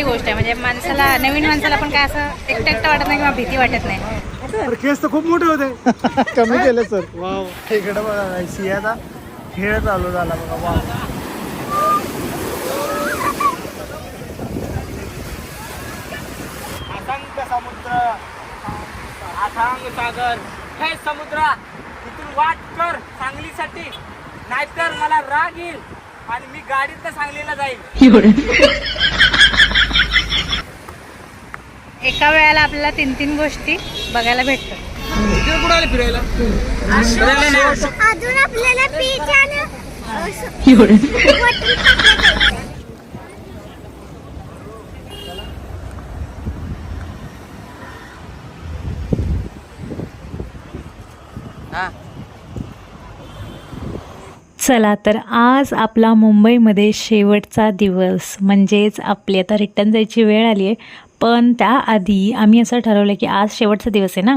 चांगली गोष्ट आहे. म्हणजे माणसाला नवीन माणसाला पण काय असं एकटं एकटं वाटत नाही किंवा भीती वाटत नाही. केस तर खूप मोठे होते. कमी केलं सर. वाव. इकडे बघा सियाचा खेळ चालू झाला बघा वाव. समुद्र अथांग सागर. हे समुद्रा इथून वाट कर सांगलीसाठी. नाहीतर मला राग येईल आणि मी गाडीत सांगलीला जाईल एका वेळेला आपल्याला तीन तीन गोष्टी बघायला भेटतात. कुठे आले फिरायला? अजून आपल्याला बीच आणि अ, वॉटर पार्कला जायचंय. चला तर आज आपला मुंबईमध्ये शेवटचा दिवस म्हणजेच आपली आता रिटर्न जायची वेळ आली आहे. पण त्याआधी आम्ही असं ठरवलं की आज शेवटचा दिवस आहे ना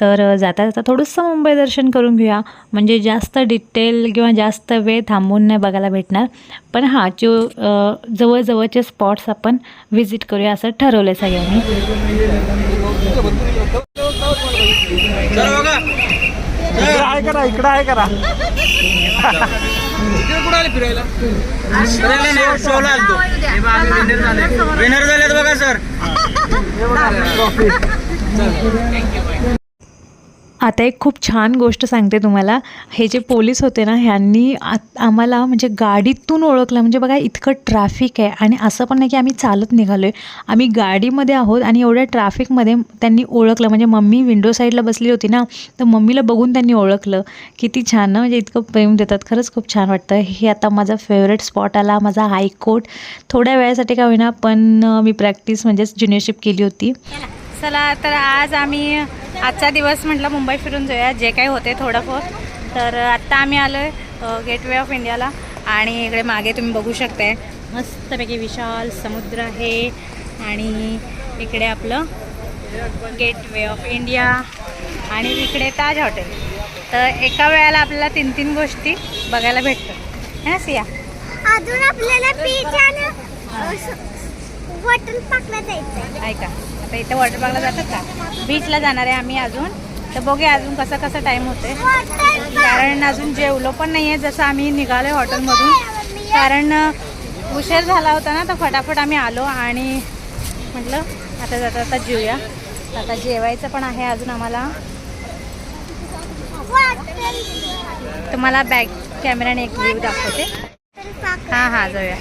तर जाता जाता थोडंसं मुंबई दर्शन करून घेऊया. म्हणजे जास्त डिटेल किंवा जास्त वेळ थांबून नाही बघायला भेटणार. पण हां जो जवळजवळचे स्पॉट्स आपण व्हिजिट करूया असं ठरवलं आहे सगळ्यांनी. इकडे आहे करा इकडे आहे करा. कुठे आले फिरायला? शोला आलतो. विनर झाले बघा सर ट्रॉफी आता एक खूप छान गोष्ट सांगते तुम्हाला. हे जे पोलीस होते ना ह्यांनी आम्हाला म्हणजे गाडीतून ओळखलं. म्हणजे बघा इतकं ट्रॅफिक आहे. आणि असं पण नाही की आम्ही चालत निघालो आहे आम्ही गाडीमध्ये आहोत आणि एवढ्या ट्रॅफिकमध्ये त्यांनी ओळखलं. म्हणजे मम्मी विंडो साईडला बसली होती ना तर मम्मीला बघून त्यांनी ओळखलं. किती छान ना म्हणजे इतकं प्रेम देतात. खरंच खूप छान वाटतं. हे आता माझा फेवरेट स्पॉट आला माझा हायकोर्ट थोड्या वेळासाठी का होईना पण मी प्रॅक्टिस म्हणजेच ज्युनियरशिप केली होती. चला तर आज आम्ही आजचा दिवस म्हटलं मुंबई फिरून जाऊया. जे काही होते थोडंफार. तर आत्ता आम्ही आलो आहे गेटवे ऑफ इंडियाला आणि इकडे मागे तुम्ही बघू शकताय. मस्तपैकी विशाल समुद्र आहे. आणि इकडे आपलं गेटवे ऑफ इंडिया आणि इकडे ताज हॉटेल तर एका वेळेला आपल्याला तीन तीन गोष्टी बघायला भेटतात. है सिया? अजून आपल्याला ऐका. आता इथे वॉटर पार्कला जातात का? बीचला जाणार आहे आम्ही अजून. तर बघूया अजून कसा कसा टाईम होते कारण अजून जेवलो पण नाही आहे जसं आम्ही निघालो आहे हॉटेलमधून कारण उशीर झाला होता ना तर फटाफट आम्ही आलो आणि म्हटलं आता जाता आता जेवूया आता जेवायचं पण आहे अजून आम्हाला. तुम्हाला बॅक कॅमेराने एक व्ह्यू दाखवते. हां हां जाऊया.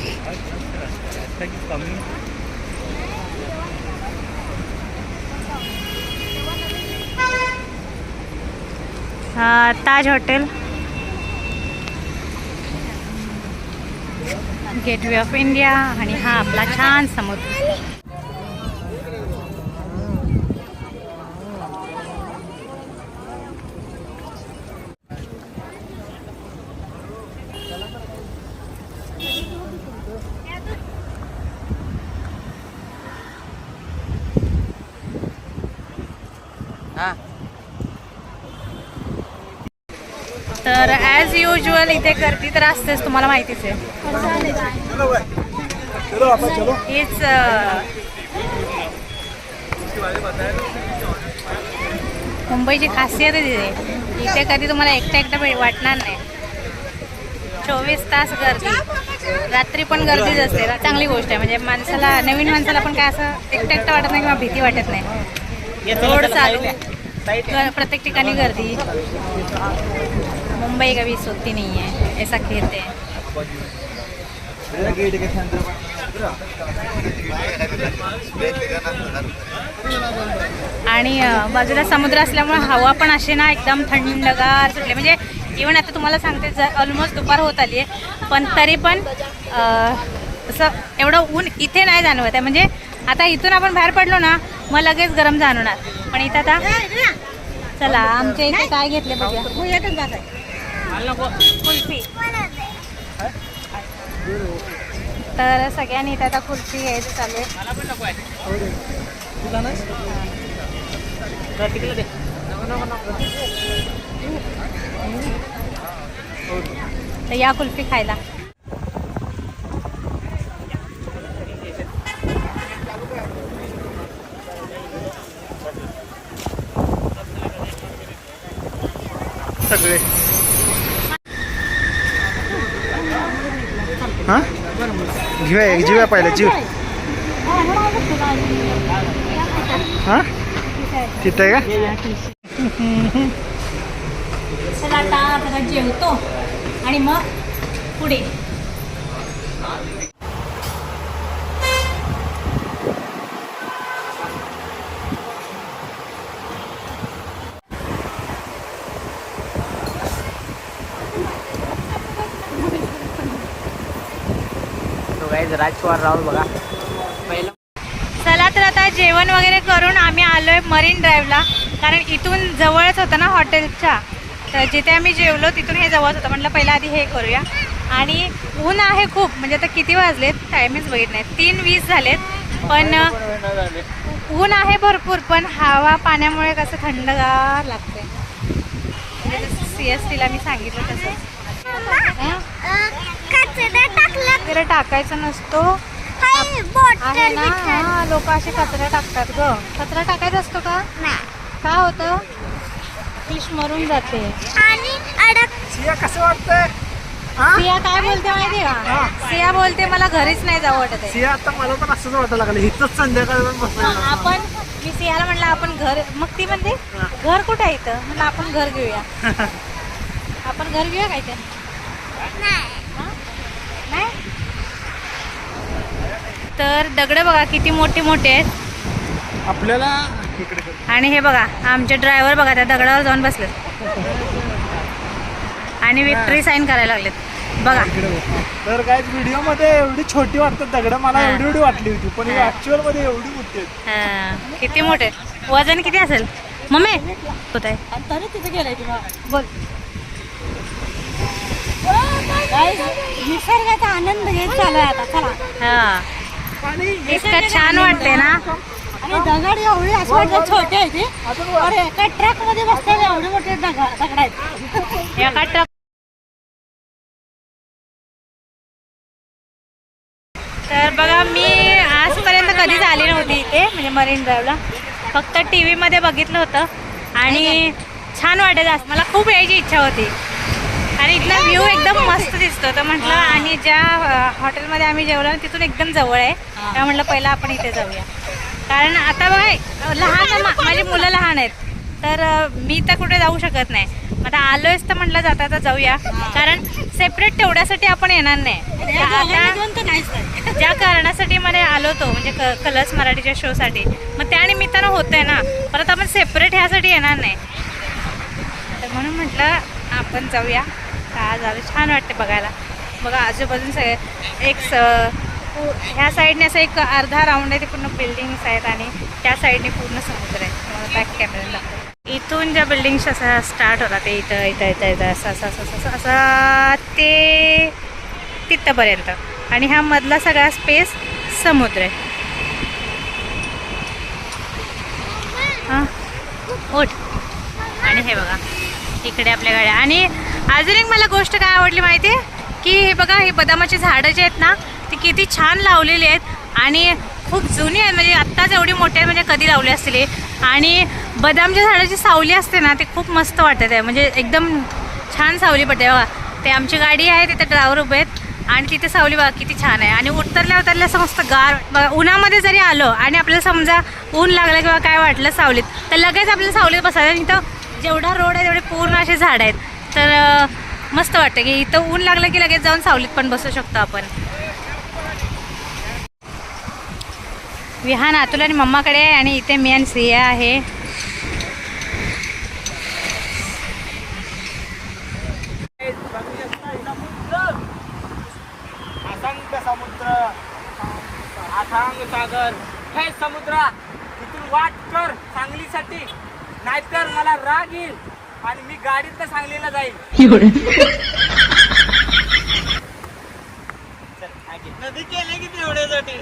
Taj hotel. Gateway of India आणि हा आपला छान समुद्र. तर ॲज युजल इथे गर्दी तर असतेच तुम्हाला माहितीच आहे. हीच मुंबईची खासियत आहे तिथे. इथे कधी तुम्हाला एकटा एकटा वाटणार नाही. चोवीस तास गर्दी. रात्री पण गर्दीच असते. चांगली गोष्ट आहे. म्हणजे माणसाला नवीन माणसाला पण काय असं एकटं एकटं वाटत नाही किंवा भीती वाटत नाही. रोड चालू. प्रत्येक ठिकाणी गर्दी. मुंबई कभी सोती नहीं है ऐसा कहते हैं। आणि बाजूला समुद्र असल्यामुळे हवा पण अशी ना एकदम थंडगार सुटली. म्हणजे इवन आता तुम्हाला सांगते ऑलमोस्ट दुपार होत आली आहे पण तरी पण असं एवढं ऊन इथे नाही जाणवत आहे. म्हणजे आता इथून आपण बाहेर पडलो ना मग लगेच गरम जाणवणार. पण इथं आता चला आमच्या इथे काय घेतले बघूया. कुल्फी. तर सगळ्यांनी इथं आता कुल्फी घ्यायचं चालू आहे. तुला ना दे. तर या कुल्फी खायला. सगळे. घेऊया जीव्या पाहिलं जीव. हा तिथं आहे का? जेवतो. आणि मग पुढे. राजकुमार राहुल बघा. पहिलं चला तर आता जेवण वगैरे करून आम्ही आलोय मरीन ड्राईव्हला. कारण इथून जवळच होतं ना हॉटेलच्या. तर जिथे आम्ही जेवलो तिथून हे जवळच होतं. म्हटलं पहिलं आधी हे करूया. आणि ऊन आहे खूप. म्हणजे आता किती वाजलेत? टायमच बघित नाही. तीन वीस झालेत. पण ऊन आहे भरपूर. पण हवा पाण्यामुळे कसं थंडगार लागते सी एस टीला मी सांगितलं तसं? कचरा टाकायचा नसतो. हाय आहे बॉटल ना हा लोक असे कचरा टाकतात ग. कचरा टाकायचा असतो का? का होतं? फिश मरून जाते. आणि अडक सिया कसं वाटतंय? सिया काय बोलते माहिती का? सिया बोलते मला घरीच नाही जाऊ वाटत आहे. सिया आता मला पण असंच वाटायला लागलं. इथंच संध्याकाळी पण मग बसायला आपण मी सियाला म्हणलं आपण घर मग ती म्हणते घर कुठे आहे इथं? म्हणलं आपण घर घेऊया. आपण घर घेऊया काय ते? नाही. तर दगड बघा किती मोठे मोठे आहेत. आपल्याला. आणि हे बघा आमचे ड्रायव्हर बघा त्या दगडावर जाऊन बसलेत आणि विक्ट्री साईन करायला लागलेत. बघा. तर काय व्हिडिओमध्ये एवढी छोटी वाटतात दगड. मला. एवढी एवढी वाटली होती पण. ऍक्च्युअलमध्ये एवढी मोठी आहेत. हा, किती मोठे वजन किती असेल? मम्मी? होत आहे. तरी तिथे गेलाय बोल. निसर्गाचा आनंद घेत चालू आहे आता. चला. हा. इतकं छान वाटते ना? आणि दगड एवढी असं वाटतं छोटे आहे ते अरे एका ट्रकमध्ये बसताना एवढे मोठे दगड दगड आहेत. एका ट्रक तर बघा मी आजपर्यंत कधीच आली नव्हती इथे म्हणजे मरीन ड्राईव्हला. फक्त टी व्हीमध्ये बघितलं होतं. आणि छान वाटायचं असं. मला खूप यायची इच्छा होती. आणि इथला व्ह्यू एकदम मस्त दिसतो. तर म्हटलं आणि ज्या हॉटेलमध्ये आम्ही जेवलो तिथून एकदम जवळ आहे. त्या म्हटलं पहिलं आपण इथे जाऊया. कारण आता बघा लहान माझी मुलं लहान आहेत. तर मी तर कुठे जाऊ शकत नाही. आता आलोयच तर म्हटलं जाता आता जाऊया. कारण सेपरेट तेवढ्यासाठी आपण येणार नाही. आता ज्या कारणासाठी मध्ये आलो होतो म्हणजे कलर्स मराठीच्या शोसाठी मग त्या निमित्तानं होतंय ना. परत आपण सेपरेट ह्यासाठी येणार नाही. तर म्हणून म्हटलं आपण जाऊया. आज आलं. छान वाटते बघायला. बघा आजूबाजून सगळे. एक स ह्या साईडने असं एक अर्धा राऊंड आहे ते पूर्ण बिल्डिंग्स आहेत आणि त्या साईडने पूर्ण समुद्र आहे. तुम्हाला बॅक कॅमेरा दाखवतो. इथून ज्या बिल्डिंग्स असा स्टार्ट होतात ते इथं इथं इथं इथं असं असं असं असं असा ते तिथपर्यंत. आणि हा मधला सगळा स्पेस समुद्र आहे. हां? उठ. आणि हे बघा इकडे आपल्या गाड्या. आणि अजून एक मला गोष्ट काय आवडली माहिती आहे? की हे बघा हे बदामाची झाडं जी आहेत ना ती किती छान लावलेली आहेत आणि खूप जुनी आहेत. म्हणजे आत्ताच एवढी मोठी आहे म्हणजे कधी लावली असतील आणि बदामच्या झाडाची सावली असते ना ती खूप मस्त वाटत. आहे म्हणजे एकदम छान सावली पडते. बघा ते आमची गाडी आहे तिथे ड्रायव्हर उभे आहेत आणि तिथे सावली बघा किती छान आहे. आणि उतरल्या उतरल्या असं मस्त गार बघा, उन्हामध्ये जरी आलो आणि आपल्याला समजा ऊन लागलं किंवा काय वाटलं सावलीत तर लगेच आपल्याला सावलीत बसायचं. आणि इथं जेवढा रोड आहे तेवढे पूर्ण असे झाड आहेत. तर मस्त वाटतं की इथं ऊन लागलं की लगेच जाऊन सावलीत पण बसू शकतो आपण. विहान अतुल आणि मम्माकडे आहे आणि इथे मी आणि सिया आहे. असंख्य समुद्र सागर हे समुद्रा इथून वाट कर सांगलीसाठी. नाहीतर मला राग येईल. आणि मी गाडीत सांगलीला जाईल नदी केली की तेवढ्यासाठी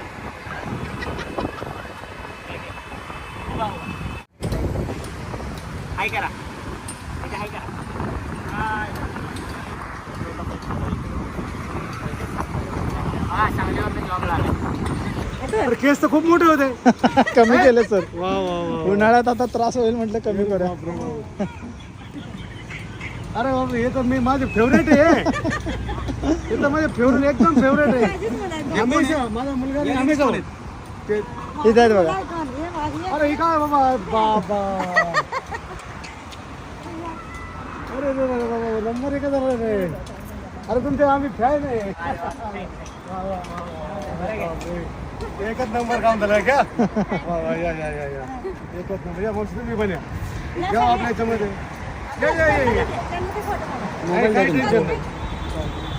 हाय करा. इथे हाय करा. हाय. हा सांगलीवर जॉबला आले तर केस तर खूप मोठे होते. कमी केले सर. उन्हाळ्यात आता त्रास होईल म्हटलं कमी करूया. अरे बाबा हे तर मी माझे फेवरेट आहे. हे तर माझे फेवरेट एकदम फेवरेट आहे. हमेशा माझा मुलगा ते- इथे आहेत बघा. अरे हे काय बाबा? बाबा. अरे रे बाबा नंबर एकच आला रे. अरे तुमचे आम्ही फॅन आहे. वा, वा, वा, वा, वा, वा. एकच नंबर काम झालं का? वा, वा, या या या या. एकच नंबर. या मस्त तुम्ही पण या. या आपल्या याच्यामध्ये. या या या या. काही काही टेन्शन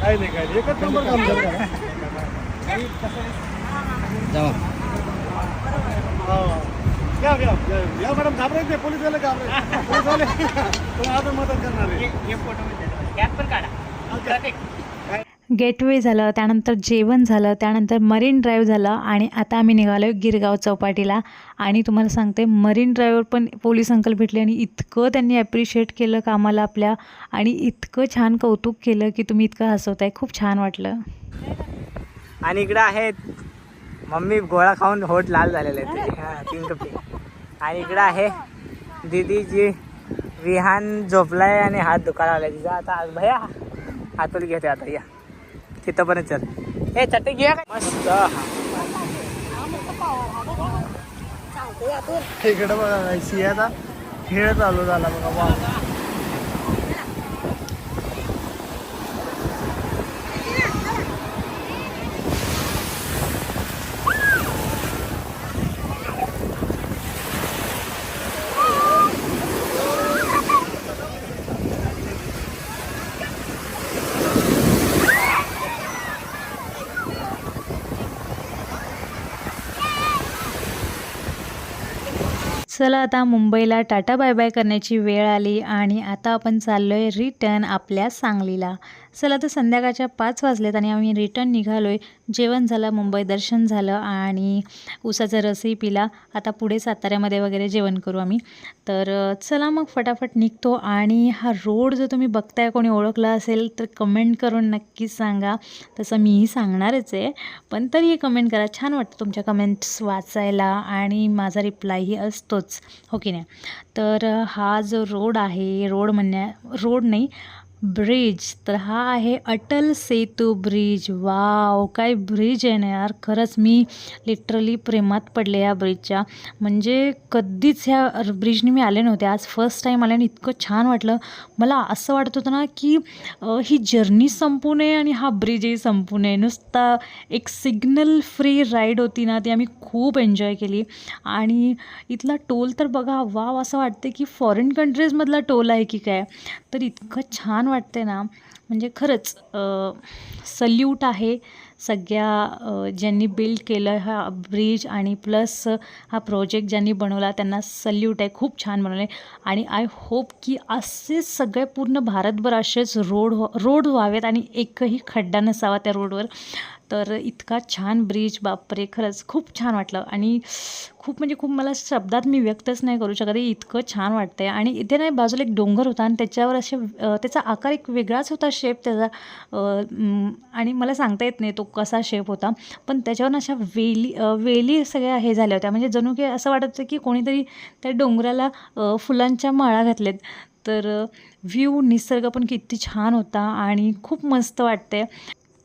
नाही नाही. एकच नंबर काम झालं का? हा. या या या- या. मॅडम घाबरायचं नाही. पोलीस वाले घाबरायचे पोलीस वाले तुम्हाला आता मदत करणार आहे. हे फोटो मध्ये यात पण काढा. प्रत्येक गेटवे झालं त्यानंतर जेवण झालं त्यानंतर मरीन ड्राईव्ह झालं आणि आता आम्ही निघालो आहे गिरगाव चौपाटीला. आणि तुम्हाला सांगते मरीन ड्राईव्हवर पण पोलीस अंकल भेटले आणि इतकं त्यांनी ॲप्रिशिएट केलं कामाला आपल्या आणि इतकं छान कौतुक केलं की तुम्ही इतकं हसवताय. खूप छान वाटलं. आणि इकडं आहेत मम्मी गोळा खाऊन होट लाल झालेले आहेत. आणि इकडं आहे दीदी जी विहान झोपलाय आणि हात दुखायला आलाय तिचा आता भया हातोली घेते आता या. तिथंपर्यंत चल. ए चटई घेऊया का मस्त. इकडे बघा सियाचा खेळ चालू झाला बघा. वा चला आता मुंबईला टाटा बाय बाय करण्याची वेळ आली आणि आता आपण चाललो आहे रिटर्न आपल्या सांगलीला. चला तर संध्याकाळच्या पाच वाजलेत आणि आम्ही रिटर्न निघालो आहे जेवण झालं मुंबई दर्शन झालं आणि उसाचा रसही पिला. आता पुढे साताऱ्यामध्ये वगैरे जेवण करू आम्ही. तर चला मग फटाफट निघतो आणि हा रोड जो तुम्ही बघताय कोणी ओळखला असेल तर कमेंट करून नक्कीच सांगा. तसं मीही सांगणारच आहे. पण तरीही कमेंट करा. छान वाटतं तुमच्या कमेंट्स वाचायला आणि माझा रिप्लायही असतोच. हो की नाही? तर हा जो रोड आहे रोड म्हणण्या रोड नाही ब्रिज. तर हा आहे अटल सेतू ब्रिज. वाव काय ब्रिज आहे ना यार. खरंच मी लिटरली प्रेमात पडले या ब्रिजच्या. म्हणजे कधीच ह्या ब्रिजने मी आले नव्हते. आज फर्स्ट टाईम आले आणि इतकं छान वाटलं. मला असं वाटत होतं ना की ही जर्नी संपू नये आणि हा ब्रिजही संपू नये नुसता एक सिग्नल फ्री राईड होती ना ती आम्ही खूप एन्जॉय केली. आणि इथला टोल तर बघा वाव असं वाटते की फॉरेन कंट्रीजमधला टोल आहे की काय. तर इतकं छान वाटते ना म्हणजे खरंच सल्यूट आहे सगळ्या ज्यांनी बिल्ड केलं हा ब्रिज आणि प्लस हा प्रोजेक्ट ज्यांनी बनवला त्यांना सल्यूट आहे. खूप छान बनवले आणि आय होप की असे सगळे पूर्ण भारतभर असेच रोड रोड व्हावेत आणि एकही खड्डा नसावा त्या रोडवर तर इतका छान ब्रिज बापरे! खरंच खूप छान वाटलं. आणि खूप म्हणजे खूप मला शब्दात मी व्यक्तच नाही करू शकत. हे इतकं छान वाटतंय. आणि इथे नाही बाजूला एक डोंगर होता आणि त्याच्यावर असे त्याचा आकार एक वेगळाच होता शेप त्याचा. आणि मला सांगता येत नाही तो कसा शेप होता. पण त्याच्यावर अशा वेली वेली सगळ्या हे झाल्या होत्या. म्हणजे जणू की असं वाटत होतं की कोणीतरी त्या डोंगराला फुलांच्या माळा घातल्यात. तर व्ह्यू निसर्ग पण किती छान होता आणि खूप मस्त वाटते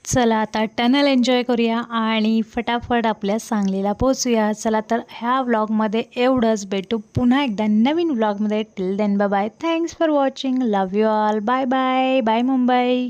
चला आता टनल एन्जॉय करूया आणि फटाफट आपल्या सांगलीला पोचूया चला तर ह्या व्लॉगमध्ये एवढंच. भेटू पुन्हा एकदा नवीन व्लॉगमध्ये. Till then bye thanks for watching love you all bye bye bye Mumbai